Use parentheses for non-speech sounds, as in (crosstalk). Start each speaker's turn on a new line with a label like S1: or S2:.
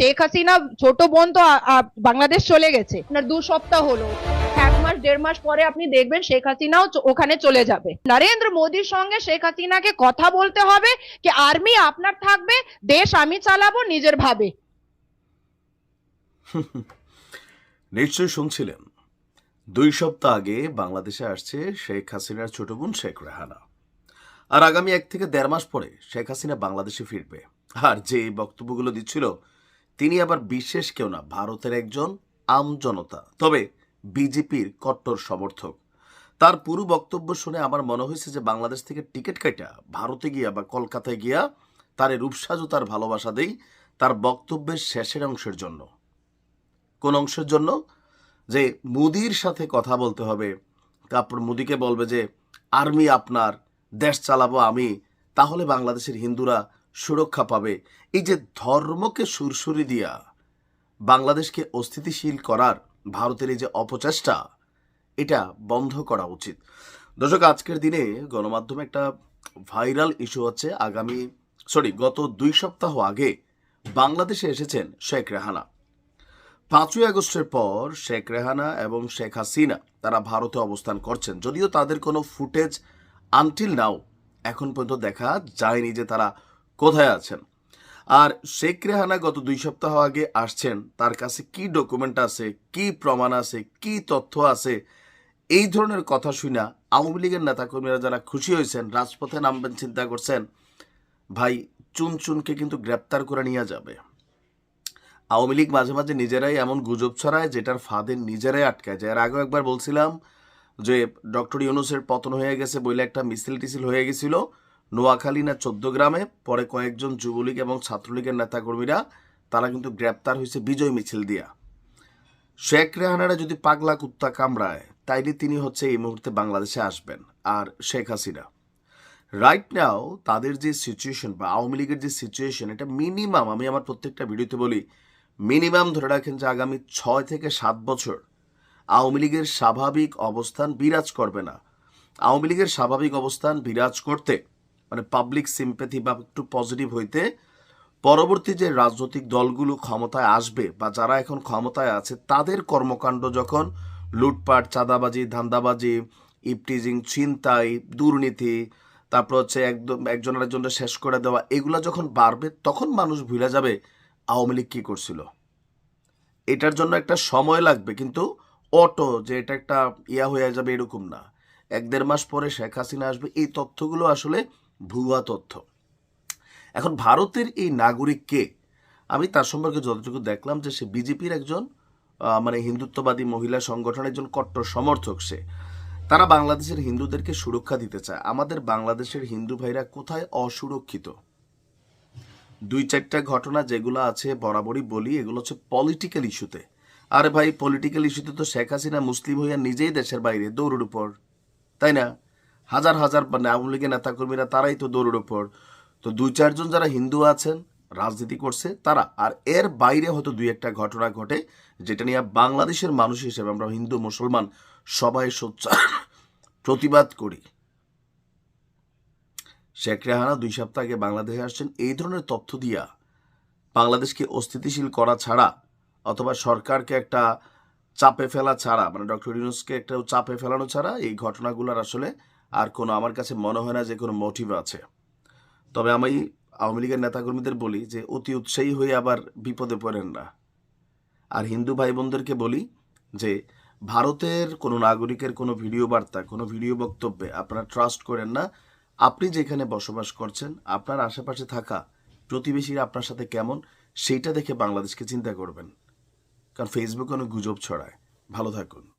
S1: শেখ হাসিনা ছোট বোন তো বাংলাদেশ চলে গেছে। আপনার দু সপ্তাহ হলো। এক মাস, দেড় মাস পরে আপনি দেখবেন শেখ হাসিনাও ওখানে চলে যাবে। নরেন্দ্র মোদীর সঙ্গে শেখ হাসিনাকে কথা বলতে হবে কি আর্মি আপনার থাকবে, দেশ আমি চালাবো, নিজের ভাবে। (laughs)
S2: নিশ্চয়ই শুনছিলেন। দুই সপ্তাহ আগে বাংলাদেশে আসছে শেখ হাসিনার ছোট বোন শেখ রেহানা। আর আগামী এক থেকে দেড় মাস পরে শেখ হাসিনা বাংলাদেশে ফিরবে। আর যে বক্তব্যগুলো দিচ্ছিল তিনি আবার বিশেষ কেউ না, ভারতের একজন আম জনতা। তবে বিজেপির কট্টর সমর্থক। তার পুরো বক্তব্য শুনে আমার মনে হয়েছে যে বাংলাদেশ থেকে টিকিট কাটা ভারতে গিয়া বা কলকাতায় গিয়া তার রূপসাজু তার ভালোবাসা দেই তার বক্তব্যের শেষের অংশের জন্য। কোন অংশের জন্য? যে মোদির সাথে কথা বলতে হবে। তারপর মোদিকে বলবে যে, আর্মি আপনার, দেশ চালাবো আমি, তাহলে বাংলাদেশের হিন্দুরা সুরক্ষা পাবে। এই যে ধর্মকে সুরসুরি দিয়া বাংলাদেশকে অস্থিতিশীল করার ভারতের এই যে অপচেষ্টা, এটা বন্ধ করা উচিত। দর্শক, আজকের দিনে গণমাধ্যমে একটা ভাইরাল ইস্যু হচ্ছে আগামী, সরি, গত দুই সপ্তাহ আগে বাংলাদেশে এসেছেন শেখ রেহানা। পাঁচই আগস্টের পর শেখ রেহানা এবং শেখ হাসিনা, তারা ভারতে অবস্থান করছেন। যদিও তাদের কোনো ফুটেজ আনটিল নাও এখন পর্যন্ত দেখা যায়নি যে তারা কোথায় আছেন? আর শেখ রেহানা গত দুই সপ্তাহ আগে আসছেন, তার কাছে কি ডকুমেন্ট আছে, কি প্রমাণ আছে, কি তথ্য আছে, এই ধরনের কথা শুনা আওয়ামী লীগের নেতাকর্মীরা যারা খুশি হয়েছেন, রাজপথে নামবেন, চিন্তা করছেন, ভাই চুন চুনকে কিন্তু গ্রেপ্তার করে নিয়ে যাবে। আওয়ামী লীগ মাঝে মাঝে নিজেরাই এমন গুজব ছড়ায় যেটার ফাঁদে নিজেরাই আটকায় যায়। আর আগেও একবার বলছিলাম যে ডক্টর ইউনুসের পতন হয়ে গেছে বলে একটা মিছিল টিছিল হয়ে গেছিল। নোয়াখালী না গ্রামে, পরে কয়েকজন যুবলীগ এবং ছাত্রলীগের নেতাকর্মীরা, তারা কিন্তু গ্রেপ্তার হয়েছে বিজয় মিছিল দিয়া। শেখ রেহানারা যদি পাগলা কুত্তা কামড়ায়, তাইলে তিনি হচ্ছে এই মুহূর্তে বাংলাদেশে আসবেন, আর শেখ হাসিনা। রাইট নাও তাদের যে সিচুয়েশন বা আওয়ামী লীগের যে সিচুয়েশন এটা মিনিমাম আমি আমার প্রত্যেকটা ভিডিওতে বলি মিনিমাম ধরে রাখেন যে আগামী ছয় থেকে সাত বছর আওয়ামী লীগের স্বাভাবিক অবস্থান বিরাজ করবে না। আওয়ামী লীগের স্বাভাবিক অবস্থান বিরাজ করতে মানে পাবলিক সিম্প্যাথি বা একটু পজিটিভ হইতে পরবর্তী যে রাজনৈতিক দলগুলো ক্ষমতায় আসবে বা যারা এখন ক্ষমতায় আছে, তাদের কর্মকাণ্ড যখন লুটপাট, চাঁদাবাজি, ধান্দাবাজি, ইপটিজিং, ছিনতাই, দুর্নীতি, তারপর হচ্ছে একদম একজন আরেকজনটা শেষ করে দেওয়া, এগুলো যখন বাড়বে, তখন মানুষ ভুলে যাবে আওয়ামী লীগ কী করছিল। এটার জন্য একটা সময় লাগবে, কিন্তু অটো যে এটা একটা ইয়া হয়ে যাবে এরকম না। এক দেড় মাস পরে শেখ হাসিনা আসবে, এই তথ্যগুলো আসলে ভুয়া তথ্য। এখন ভারতের এই নাগরিক কে আমি তার সম্পর্কে যতটুকু দেখলাম যে সে বিজেপির একজন মানে হিন্দুত্ববাদী মহিলা সংগঠনের একজন কট্টর সমর্থক সে। তারা বাংলাদেশের হিন্দুদেরকে সুরক্ষা দিতে চায়। আমাদের বাংলাদেশের হিন্দু ভাইরা কোথায় অসুরক্ষিত? দুই চারটা ঘটনা যেগুলো আছে বরাবরই বলি, এগুলো হচ্ছে পলিটিক্যাল ইস্যুতে আরে ভাই পলিটিক্যাল ইস্যুতে তো শেখ হাসিনা মুসলিম হইয়া নিজেই দেশের বাইরে দৌড়ের উপর। তাই না? হাজার হাজার মানে আওয়ামী লীগের নেতাকর্মীরা তারাই তো দৌড়ের উপর। তো দুই চারজন যারা হিন্দু আছেন, রাজনীতি করছে, তারা। আর এর বাইরে হয়তো দুই, একটা ঘটনা ঘটে, যেটা নিয়ে বাংলাদেশের মানুষ হিসেবে আমরা হিন্দু, মুসলমান সবাই সোচ্চার প্রতিবাদ করি। শেখ রেহানা দুই সপ্তাহ আগে বাংলাদেশে আসছেন। এই ধরনের তথ্য দিয়া বাংলাদেশকে অস্থিতিশীল করা ছাড়া অথবা সরকারকে একটা চাপে ফেলা ছাড়া মানে ডক্টর ইউনুসকে একটা চাপে ফেলানো ছাড়া এই ঘটনাগুলোর আসলে আর কোনো আমার কাছে মনে হয় না যে কোনো মোটিভ আছে। তবে আমি আওয়ামী লীগের নেতাকর্মীদের বলি যে, অতি উৎসাহী হয়ে আবার বিপদে পড়েন না। আর হিন্দু ভাই বোনদেরকে বলি যে, ভারতের কোনো নাগরিকের কোনো ভিডিও বার্তা, কোনো ভিডিও বক্তব্যে আপনারা ট্রাস্ট করেন না। আপনি যেখানে বসবাস করছেন, আপনার আশেপাশে থাকা প্রতিবেশীরা আপনার সাথে কেমন, সেইটা দেখে বাংলাদেশকে চিন্তা করবেন। কারণ ফেসবুকে অনেক গুজব ছড়ায়। ভালো থাকুন।